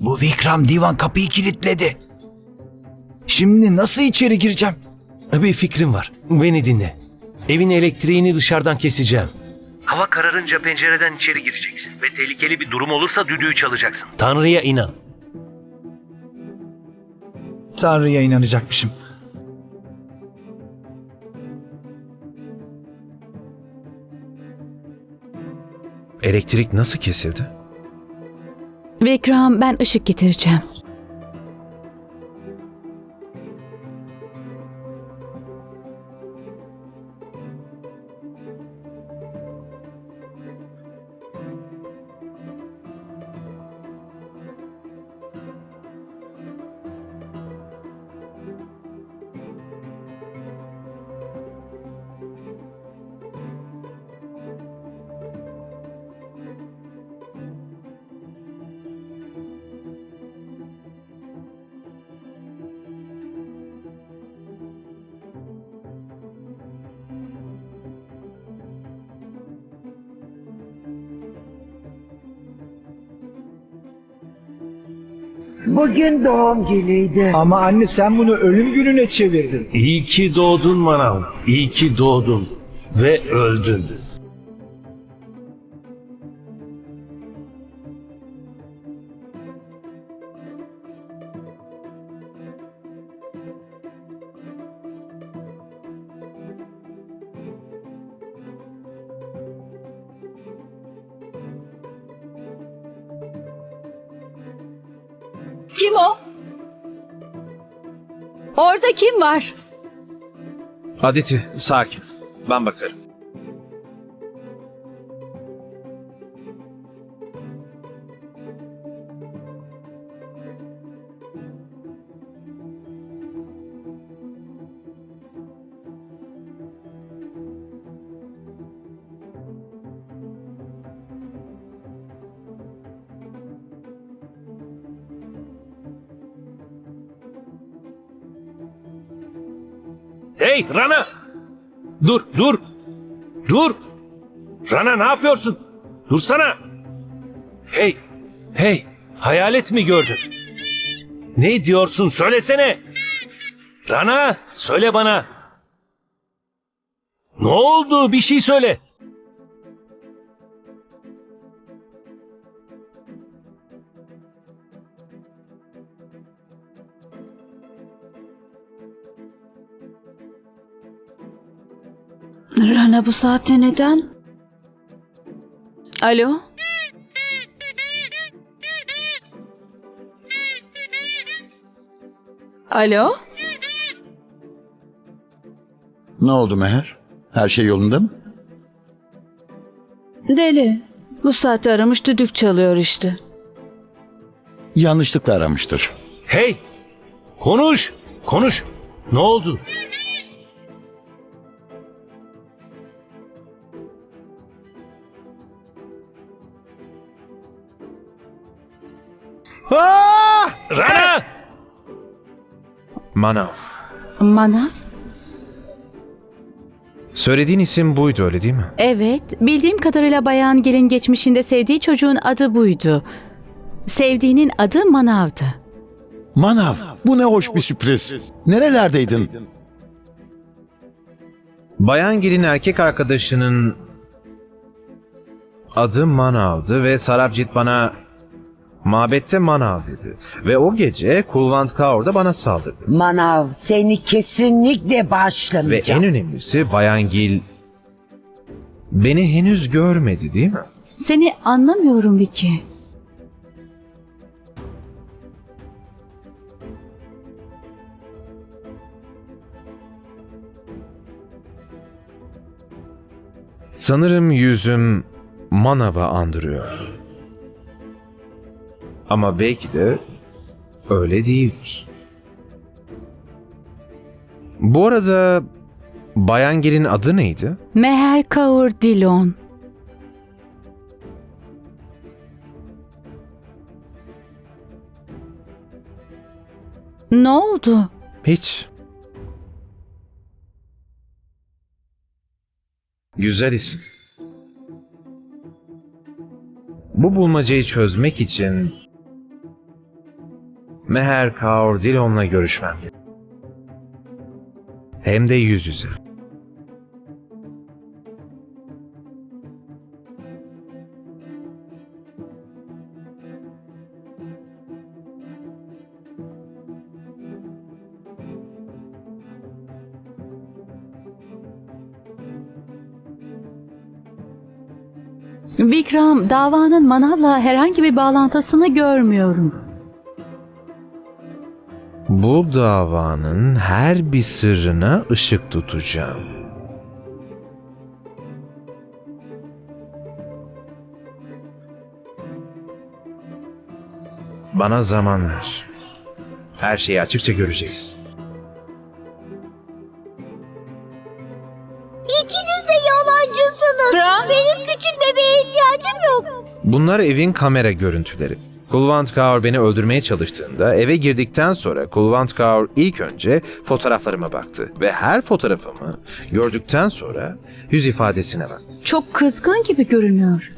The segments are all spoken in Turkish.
Bu Vikram divan kapıyı kilitledi. Şimdi nasıl içeri gireceğim? Bir fikrim var. Beni dinle. Evin elektriğini dışarıdan keseceğim. Hava kararınca pencereden içeri gireceksin. Ve tehlikeli bir durum olursa düdüğü çalacaksın. Tanrı'ya inan. Tanrı'ya inanacakmışım. Elektrik nasıl kesildi? Vikram ben ışık getireceğim. Bugün doğum günüydü. Ama anne sen bunu ölüm gününe çevirdin. İyi ki doğdun Manav. İyi ki doğdun. Ve öldün. Kim o? Orada kim var? Aditi sakin. Ben bakarım. Hey Rana! Dur, dur! Dur! Rana ne yapıyorsun? Dursana! Hey! Hey! Hayalet mi gördün? Ne diyorsun? Söylesene! Rana! Söyle bana! Ne oldu? Bir şey söyle! Rana bu saatte neden? Alo? Alo? Ne oldu Meher? Her şey yolunda mı? Deli. Bu saatte aramış düdük çalıyor işte. Yanlışlıkla aramıştır. Hey! Konuş! Konuş! Ne oldu? Rana! Manav. Mana? Söylediğin isim buydu öyle değil mi? Evet, bildiğim kadarıyla Bayan Gelin geçmişinde sevdiği çocuğun adı buydu. Sevdiğinin adı Manav'dı. Manav, bu ne hoş bir sürpriz. Nerelerdeydin? Bayan Gil'in erkek arkadaşının adı Manav'dı ve Sarabjit bana mabette Manav dedi. Ve o gece Kulvant Kaur'da bana saldırdı. Manav seni kesinlikle Ve bağışlamayacağım. en önemlisi Bayan Gil beni henüz görmedi değil mi? Seni anlamıyorum Vicky. Sanırım yüzüm Manav'ı andırıyor. Ama belki de öyle değildir. Bu arada Bayan Gil'in adı neydi? Meher Kaur Dilon. Ne oldu? Hiç. Güzel isim. Bu bulmacayı çözmek için Meher Kaur Dilon'la görüşmem. Hem de yüz yüze. Vikram, davanın Manav'la herhangi bir bağlantısını görmüyorum. Bu davanın her bir sırrına ışık tutacağım. Bana zaman ver. Her şeyi açıkça göreceksin. İkiniz de yalancısınız. Benim küçük bebeğe ihtiyacım yok. Bunlar evin kamera görüntüleri. Kulvant Kaur beni öldürmeye çalıştığında eve girdikten sonra Kulvant Kaur ilk önce fotoğraflarıma baktı ve her fotoğrafımı gördükten sonra yüz ifadesine bak. Çok kızgın gibi görünüyor.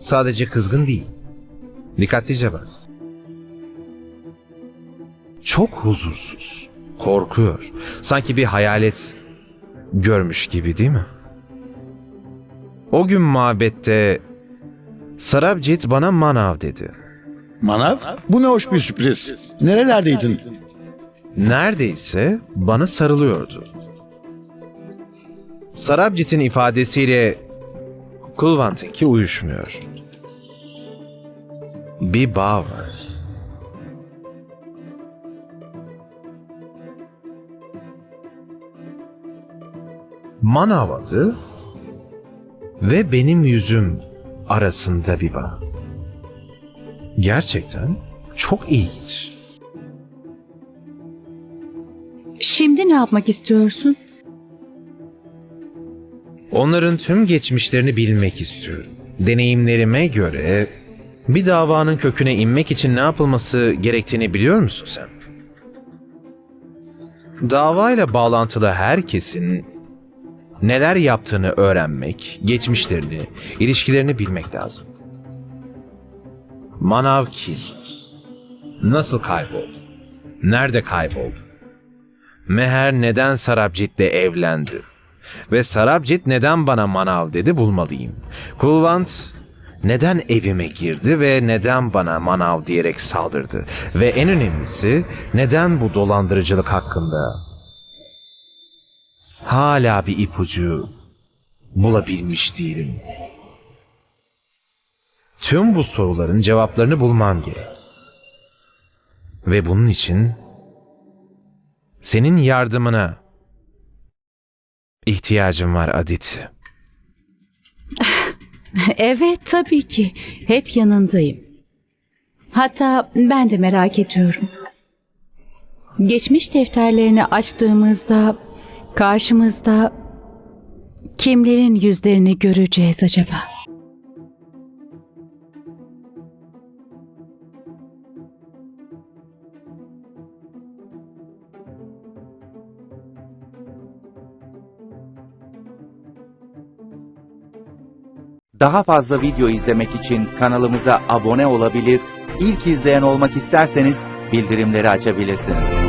Sadece kızgın değil. Dikkatlice bak. Çok huzursuz. Korkuyor. Sanki bir hayalet görmüş gibi değil mi? O gün mabette Sarabjit bana manav dedi. Manav, bu ne hoş bir sürpriz. Nerelerdeydin? Neredeyse bana sarılıyordu. Sarabjit'in ifadesiyle Kulvant'ınki uyuşmuyor. Bir bağ var. Manav adı ve benim yüzüm arasında bir bağ. Gerçekten çok ilginç. Şimdi ne yapmak istiyorsun? Onların tüm geçmişlerini bilmek istiyorum. Deneyimlerime göre bir davanın köküne inmek için ne yapılması gerektiğini biliyor musun sen? Davayla bağlantılı herkesin neler yaptığını öğrenmek, geçmişlerini, ilişkilerini bilmek lazım. Manav kim? Nasıl kayboldu? Nerede kayboldu? Meher neden Sarabjit'le evlendi? Ve Sarabjit neden bana manav dedi bulmalıyım. Kulvant neden evime girdi ve neden bana manav diyerek saldırdı? Ve en önemlisi neden bu dolandırıcılık hakkında hala bir ipucu bulabilmiş değilim. Tüm bu soruların cevaplarını bulmam gerek. Ve bunun için senin yardımına ihtiyacım var Adit. Evet tabii ki. Hep yanındayım. Hatta ben de merak ediyorum. Geçmiş defterlerini açtığımızda karşımızda kimlerin yüzlerini göreceğiz acaba? Daha fazla video izlemek için kanalımıza abone olabilir, ilk izleyen olmak isterseniz bildirimleri açabilirsiniz.